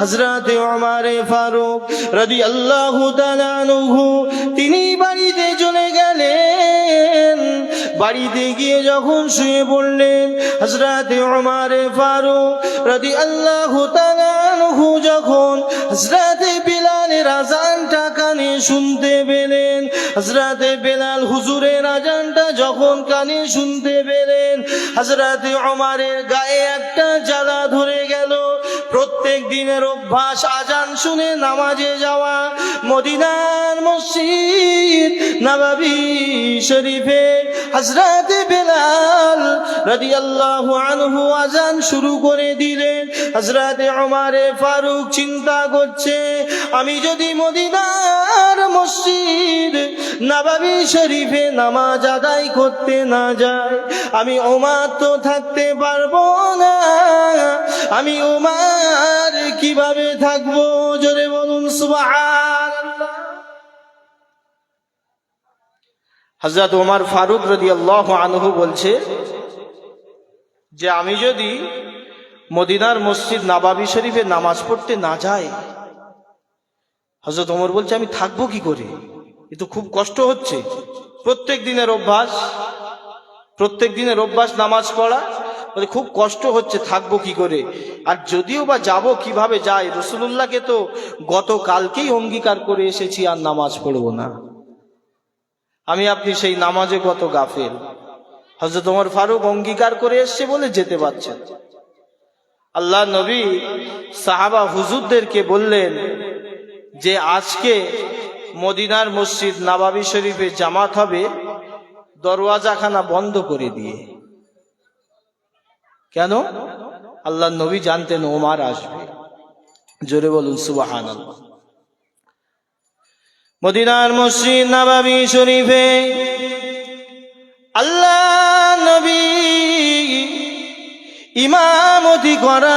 হজরতে ওমারে ফারুক রদি আল্লাহ তিনি বাড়িতে চলে গেলেন। বাড়িতে গিয়ে যখন শুয়ে পড়লেন হজরতে ওমারে ফারুক রদি আল্লাহ যখন হজরতে বিলালের আজানটা কানে শুনতে পেলেন হজরতে বেলাল হুজুরের আজানটা যখন কানে শুনতে পেলেন হজরতে ওমারের গায়ে একটা জ্বালা ধরে গেল। প্রত্যেক দিনের অভ্যাস, আজান শুনে নামাজে যাওয়া, মদিনার মসজিদ নবাবি শরীফে হজরতে বেলাল রাদিয়াল্লাহু আনহু আজান শুরু করে দিলেন। হজরতে ওমারে ফারুক চিন্তা করছে, আমি যদি মদিনার মসজিদ নবাবি শরীফে নামাজ আদায় করতে না যাই, আমি ওমার তো থাকতে পারব না, আমি ওমার কীভাবে থাকব? জোরে বলুন হজরত ওমর ফারুক রদি আল্লাহ আনহু বলছে যে, আমি যদি মদিনার মসজিদ নাবাবি শরীফে নামাজ পড়তে না যাই হজরত ওমর বলছে, আমি থাকব কি করে? এ তো খুব কষ্ট হচ্ছে। প্রত্যেক দিনের অভ্যাস, প্রত্যেক দিনের অভ্যাস নামাজ পড়া খুব কষ্ট হচ্ছে, থাকব কি করে? আর যদিও বা যাব কীভাবে যাই রসুল্লাহকে তো গতকালকেই অঙ্গীকার করে এসেছি, আর নামাজ পড়ব না। আমি আপনি সেই নামাজে কত গাফেল। হজরত ওমর ফারুক অঙ্গীকার করে এসছে বলে যেতে পারছেন আল্লাহ নবী সাহাবা হুজুরদেরকে বললেন যে, আজকে মদিনার মসজিদ নাবাবি শরীফে জামাত হবে, দরওয়াজাখানা বন্ধ করে দিয়ে। কেন? আল্লাহ নবী জানতেন ওমার আসবে। জোরে বলুন সুবাহান মদিনার মসজিদ নাবাবি শরীফে আল্লাহ নবী ইমামতি করা